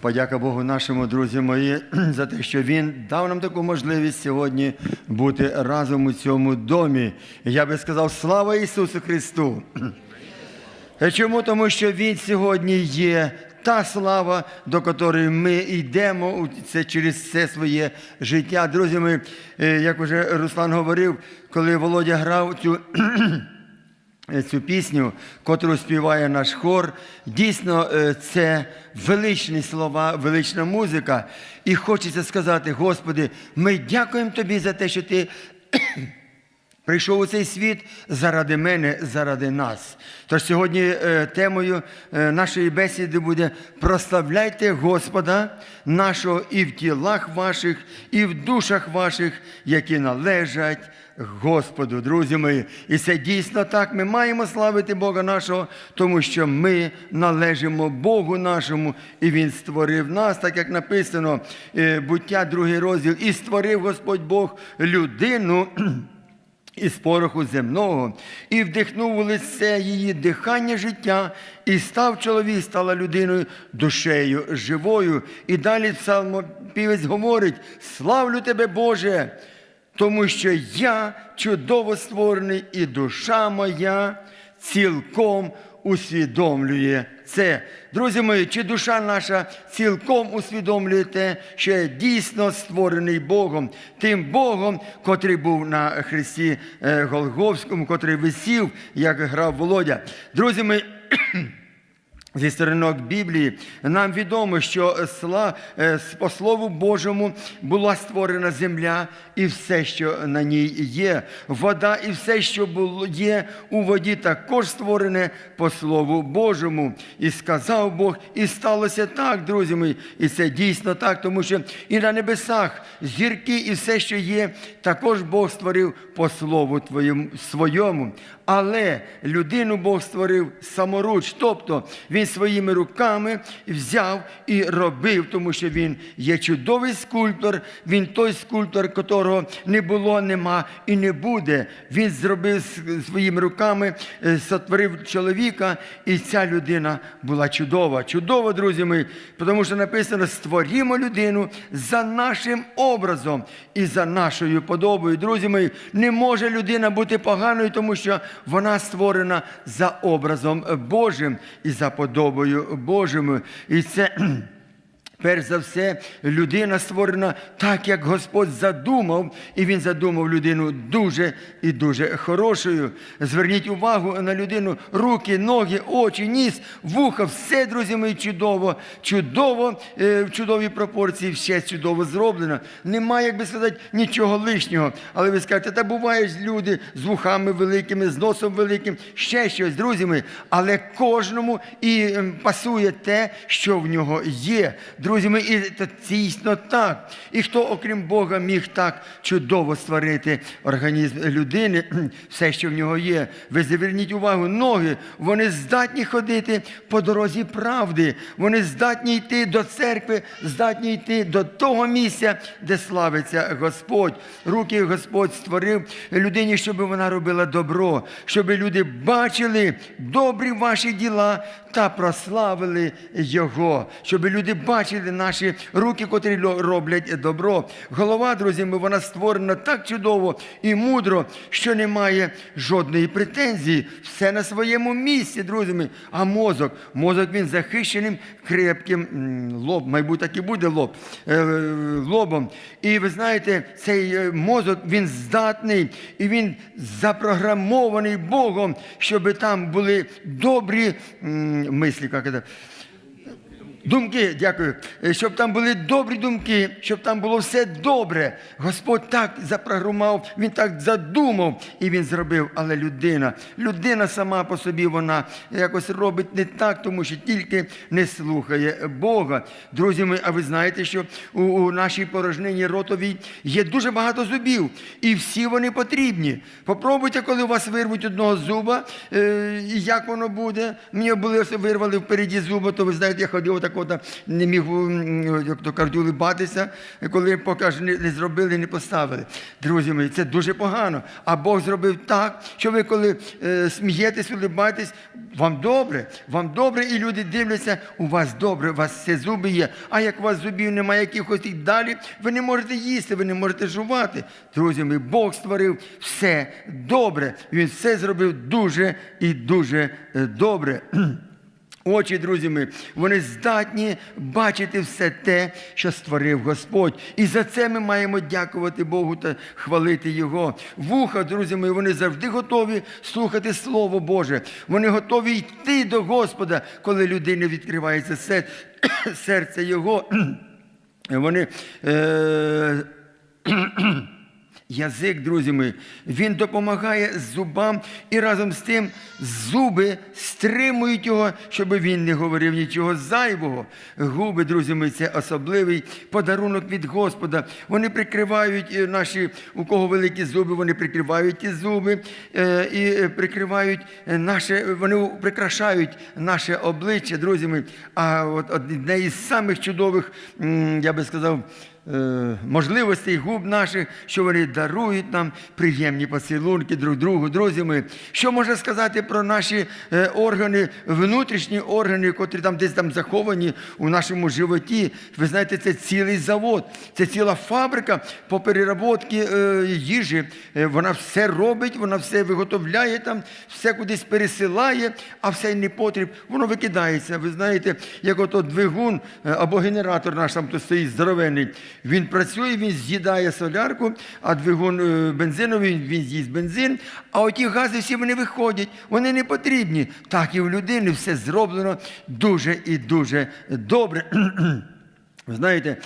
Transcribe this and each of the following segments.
Подяка Богу нашому, друзі мої, за те, що Він дав нам таку можливість сьогодні бути разом у цьому домі. Я би сказав, слава Ісусу Христу! Чому? Тому що Він сьогодні є та слава, до якої ми йдемо це через все своє життя. Друзі, ми, е, як вже Руслан говорив, коли Володя грав цю цю пісню, котру співає наш хор. Дійсно, е, це величні слова, велична музика. І хочеться сказати, Господи, ми дякуємо Тобі за те, що Ти. Прийшов у цей світ заради мене, заради нас. Тож сьогодні е, темою е, нашої бесіди буде прославляйте Господа нашого і в тілах ваших, і в душах ваших, які належать Господу, друзі мої. І це дійсно так. Ми маємо славити Бога нашого, тому що ми належимо Богу нашому, і Він створив нас, так як написано, е, буття, другий розділ, і створив Господь Бог людину. Із пороху земного, і вдихнув у лице її дихання життя, і став чоловік, стала людиною душею живою. І далі псалмопівець говорить: Славлю тебе, Боже, тому що я чудово створений, і душа моя цілком усвідомлює це. Друзі мої, чи душа наша цілком усвідомлює те, що я дійсно створений Богом, тим Богом, котрий був на Христі е, Голговському, котрий висів, як грав Володя. Друзі мої, Зі сторінок Біблії нам відомо, що е, по Слову Божому була створена земля і все, що на ній є. Вода і все, що є у воді, також створене по Слову Божому. І сказав Бог, і сталося так, друзі мої. І це дійсно так, тому що і на небесах зірки, і все, що є, також Бог створив по Слову твоєму, своєму. Але людину Бог створив саморуч, тобто він своїми руками взяв і робив, тому що він є чудовий скульптор, він той скульптор, котрого не було, нема і не буде. Він зробив своїми руками, е, сотворив чоловіка, і ця людина була чудова. Чудова, друзі мої, тому що написано: створімо людину за нашим образом і за нашою подобою. Друзі мої, не може людина бути поганою, тому що вона створена за образом Божим і за подобою Божим. І це. Перш за все, людина створена так, як Господь задумав, і Він задумав людину дуже і дуже хорошою. Зверніть увагу на людину, руки, ноги, очі, ніс, вуха, все, друзі мої, чудово, чудово, е, в чудовій пропорції, все чудово зроблено. Немає, як би сказати, нічого лишнього. Але ви скажете, та бувають люди з вухами великими, з носом великим, ще щось, друзі мої, але кожному і ем, пасує те, що в нього є. Друзі мої, і це дійсно так. І хто, окрім Бога, міг так чудово створити організм людини, все, що в нього є. Ви зверніть увагу, ноги, вони здатні ходити по дорозі правди. Вони здатні йти до церкви, здатні йти до того місця, де славиться Господь. Руки Господь створив людині, щоб вона робила добро, щоб люди бачили добрі ваші діла та прославили Його, щоб люди бачили наші руки, котрі роблять добро. Голова, друзі, вона створена так чудово і мудро, що немає жодної претензії. Все на своєму місці, друзі. А мозок, мозок він захищеним крепким лоб, мабуть, так і буде лоб, е, лобом. І ви знаєте, цей е, мозок він здатний і він запрограмований Богом, щоб там були добрі мислі. як це, Думки, дякую, Е, щоб там були добрі думки, щоб там було все добре. Господь так запрограмував, Він так задумав і Він зробив. Але людина, людина сама по собі вона якось робить не так, тому що тільки не слухає Бога. Друзі мої, а ви знаєте, що у, у нашій порожнині ротовій є дуже багато зубів, і всі вони потрібні. Попробуйте, коли у вас вирвуть одного зуба, е, як воно буде. Мені були вирвали впереді зуба, то ви знаєте, я ходив отако охота не міг, як то кажуть, коли поки не, не зробили, не поставили. Друзі мої, це дуже погано. А Бог зробив так, що ви коли е, смієтесь, улибаєтесь, вам добре, вам добре, і люди дивляться, у вас добре, у вас все зуби є. А як у вас зубів немає, якихось і далі, ви не можете їсти, ви не можете жувати. Друзі мої, Бог створив все добре. Він все зробив дуже і дуже е, добре. Очі, друзі мої, вони здатні бачити все те, що створив Господь. І за це ми маємо дякувати Богу та хвалити Його. Вуха, друзі мої, вони завжди готові слухати Слово Боже. Вони готові йти до Господа, коли людині відкривається серце Його. Вони. Е- Язик, друзі мої, він допомагає зубам і разом з тим зуби стримують його, щоб він не говорив нічого зайвого. Губи, друзі мої, це особливий подарунок від Господа. Вони прикривають е, наші, у кого великі зуби, вони прикривають ті зуби е, і е, прикривають наше, вони прикрашають наше обличчя, друзі мої. А от одне із самих чудових, я би сказав, можливостей губ наших, що вони дарують нам приємні поцілунки друг другу. Друзі мої, що можна сказати про наші е, органи, внутрішні органи, котрі там десь там заховані у нашому животі? Ви знаєте, це цілий завод, це ціла фабрика по переработці е, їжі. Е, Вона все робить, вона все виготовляє там, все кудись пересилає, а все непотріб, воно викидається. Ви знаєте, як ото двигун е, або генератор наш там то стоїть здоровенний. Він працює, він з'їдає солярку, а двигун е, бензиновий, він з'їсть бензин, а оті гази всі вони виходять, вони не потрібні. Так і в людини все зроблено дуже і дуже добре. Ви знаєте,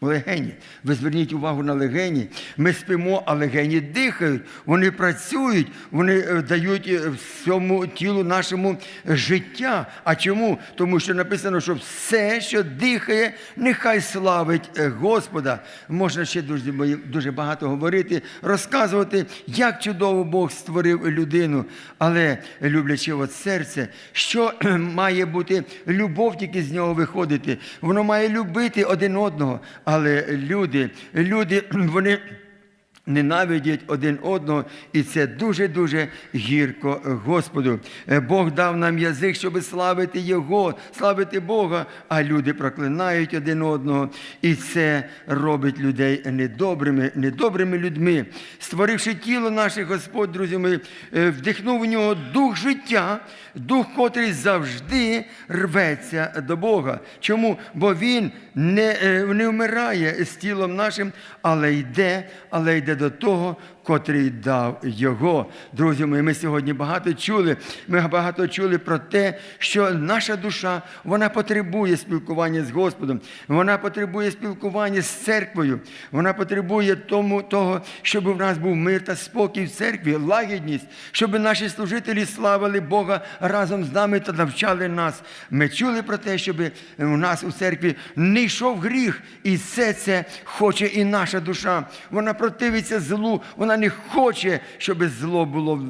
Легені. Ви зверніть увагу на легені. Ми спимо, а легені дихають, вони працюють, вони е, дають е, всьому тілу нашому життя. А чому? Тому що написано, що все, що дихає, нехай славить е, Господа. Можна ще дуже, дуже багато говорити, розказувати, як чудово Бог створив людину. Але люблячи от серце, що має бути любов, тільки з нього виходити. Воно має любити один одного. Але люди, люди, вони ненавидять один одного, і це дуже-дуже гірко Господу. Е, Бог дав нам язик, щоб славити Його, славити Бога, а люди проклинають один одного. І це робить людей недобрими, недобрими людьми. Створивши тіло наше, Господь, друзі мої, е, вдихнув у нього дух життя, дух, котрий завжди рветься до Бога. Чому? Бо Він не, е, не вмирає з тілом нашим, але йде, але йде до того, котрий дав його. Друзі мої, ми сьогодні багато чули. Ми багато чули про те, що наша душа вона потребує спілкування з Господом, вона потребує спілкування з церквою, вона потребує тому, того, щоб у нас був мир та спокій в церкві, лагідність, щоб наші служителі славили Бога разом з нами та навчали нас. Ми чули про те, щоб у нас у церкві не йшов гріх, і все це хоче і наша душа. Вона противиться злу, вона не хоче, щоб зло було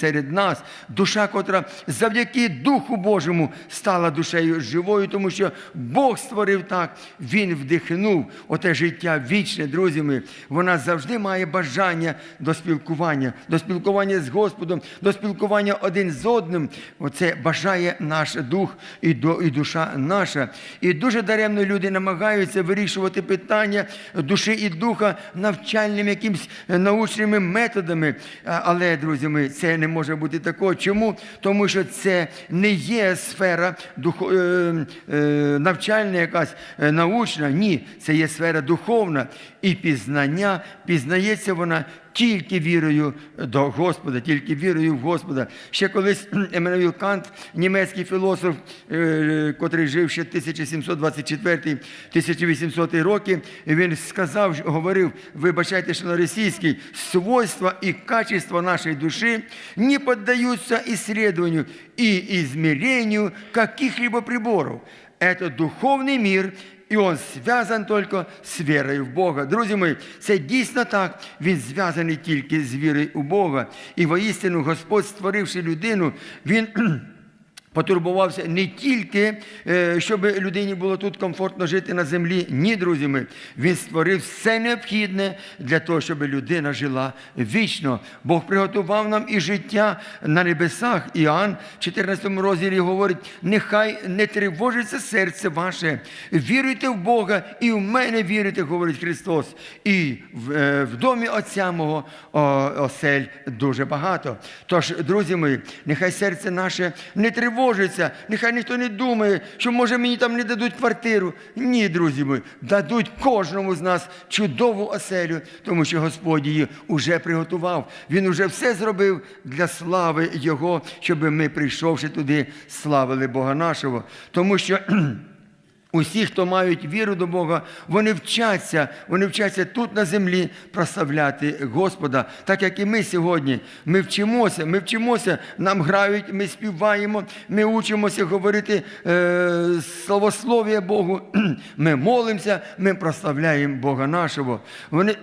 серед нас. Душа, котра завдяки Духу Божому стала душею живою, тому що Бог створив так, Він вдихнув оте життя вічне, друзі мої. Вона завжди має бажання до спілкування, до спілкування з Господом, до спілкування один з одним. Оце бажає наш дух і, душа наша. І дуже даремно люди намагаються вирішувати питання душі і духа навчальними якимсь е, научними методами. Але, друзі ми, це не може бути такого. Чому? Тому що це не є сфера духо, е, е, навчальна, якась е, научна. Ні, це є сфера духовна. І пізнання, пізнається вона тільки вірою до Господа, тільки вірою в Господа. Ще колись Еммануїл Кант, німецький філософ, е, котрий жив ще 1724-1800 роки, він сказав, говорив, вибачайте, що на російський, свойства и качества нашей души не поддаются исследованию и измерению каких-либо приборов. Это духовный мир, і он зв'язаний тільки з вірою в Бога. Друзі мої, це дійсно так. Він зв'язаний тільки з вірою у Бога. І воістину Господь, створивши людину, Він Потурбувався не тільки, е, щоб людині було тут комфортно жити на землі. Ні, друзі мої, він створив все необхідне для того, щоб людина жила вічно. Бог приготував нам і життя на небесах. Іоанн в 14 розділі говорить: нехай не тривожиться серце ваше. Віруйте в Бога і в мене вірите, говорить Христос. І в, е, в домі Отця мого осель дуже багато. Тож, друзі мої, нехай серце наше не тривожиться, нехай ніхто не думає, що може мені там не дадуть квартиру. Ні, друзі мої, дадуть кожному з нас чудову оселю, тому що Господь її уже приготував. Він уже все зробив для слави Його, щоб ми, прийшовши туди, славили Бога нашого. Тому що. Усі, хто мають віру до Бога, вони вчаться, вони вчаться тут на землі прославляти Господа, так як і ми сьогодні. Ми вчимося, ми вчимося, нам грають, ми співаємо, ми учимося говорити е, словослов'я Богу. Ми молимося, ми прославляємо Бога нашого. Вони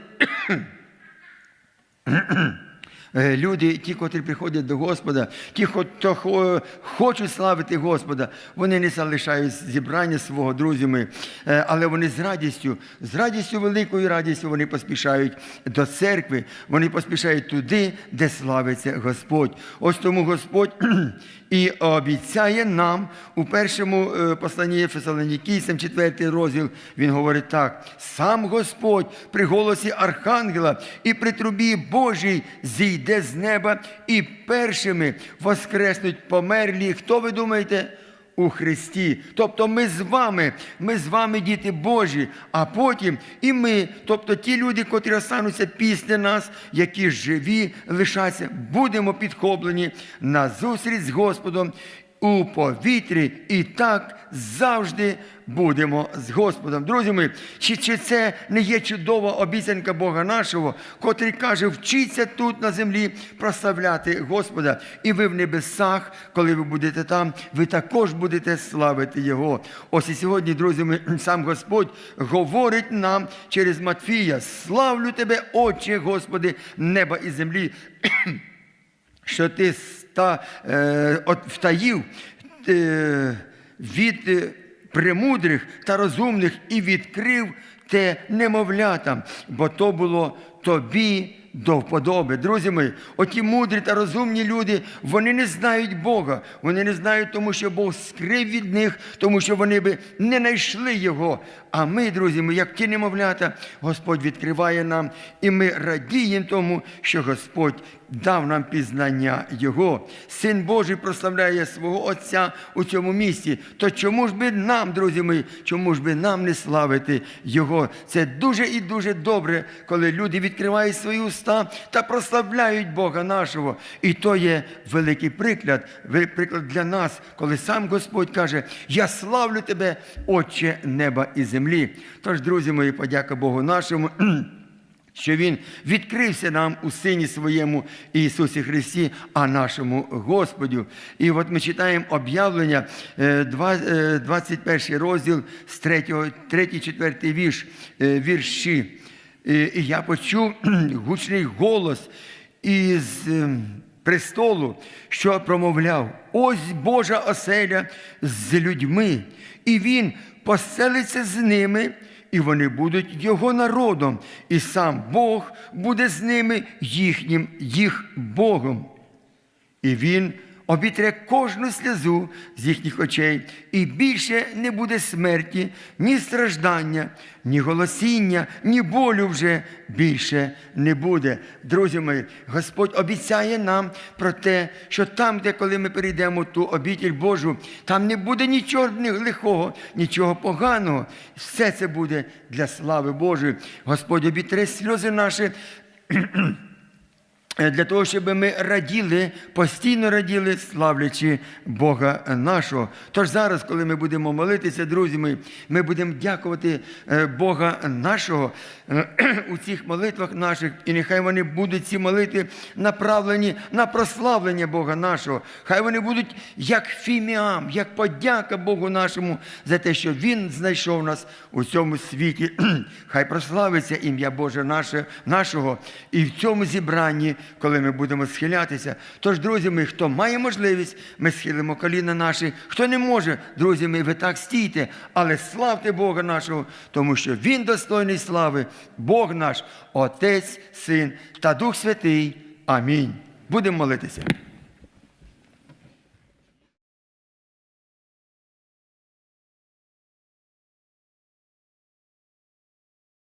Люди, ті, котрі приходять до Господа, ті, хто хочуть славити Господа, вони не залишають зібрання свого друзями, е, але вони з радістю, з радістю, великою радістю вони поспішають до церкви, вони поспішають туди, де славиться Господь. Ось тому Господь і обіцяє нам у першому е, посланні Фесалонікійцям, 4 розділ, він говорить так: сам Господь при голосі Архангела і при трубі Божій зійде з неба, і першими воскреснуть померлі. Хто ви думаєте? У Христі. Тобто ми з вами, ми з вами діти Божі, а потім і ми, тобто ті люди, котрі остануться після нас, які живі лишаться, будемо підхоплені на зустріч з Господом у повітрі і так завжди будемо з Господом. Друзі мої, чи, чи це не є чудова обіцянка Бога нашого, котрий каже, вчіться тут на землі прославляти Господа. І ви в небесах, коли ви будете там, ви також будете славити Його. Ось і сьогодні, друзі, мої, сам Господь говорить нам через Матфія: славлю тебе, Отче, Господи, неба і землі що ти ста, е, от, втаїв е, від е, премудрих та розумних і відкрив те немовлятам, бо то було тобі до вподоби. Друзі мої, оті мудрі та розумні люди, вони не знають Бога. Вони не знають, тому що Бог скрив від них, тому що вони би не знайшли Його. А ми, друзі, ми, як ті немовлята, Господь відкриває нам, і ми радіємо тому, що Господь дав нам пізнання Його. Син Божий прославляє свого Отця у цьому місці. То чому ж би нам, друзі мої, чому ж би нам не славити Його? Це дуже і дуже добре, коли люди відкривають свої уста та прославляють Бога нашого. І то є великий приклад, приклад для нас, коли сам Господь каже: Я славлю тебе, Отче неба і землі. Тож, друзі мої, подяка Богу нашому. Що Він відкрився нам у Сині своєму Ісусі Христі, а нашому Господю. І от ми читаємо об'явлення, е, е, 21 розділ з 3-4 вірш, е, вірші. І я почув гучний голос із престолу, що промовляв: ось Божа оселя з людьми, і Він поселиться з ними і вони будуть його народом, і сам Бог буде з ними їхнім їх Богом. І він обітре кожну сльозу з їхніх очей, і більше не буде смерті, ні страждання, ні голосіння, ні болю вже більше не буде. Друзі мої, Господь обіцяє нам про те, що там, де коли ми перейдемо ту обітіль Божу, там не буде нічого лихого, нічого поганого. Все це буде для слави Божої. Господь обітре сльози наші. Е, для того, щоб ми раділи, постійно раділи, славлячи Бога нашого. Тож зараз, коли ми будемо молитися, друзі, ми, ми будемо дякувати е, Бога нашого е, у цих молитвах наших, і нехай вони будуть ці молитви направлені на прославлення Бога нашого. Хай вони будуть як фіміам, як подяка Богу нашому за те, що Він знайшов нас у цьому світі. Хай прославиться ім'я Боже наше, нашого і в цьому зібранні коли ми будемо схилятися. Тож, друзі ми, хто має можливість, ми схилимо коліна наші. Хто не може, друзі ми ви так стійте, але славте Бога нашого, тому що Він достойний слави, Бог наш, Отець, Син та Дух Святий. Амінь. Будемо молитися.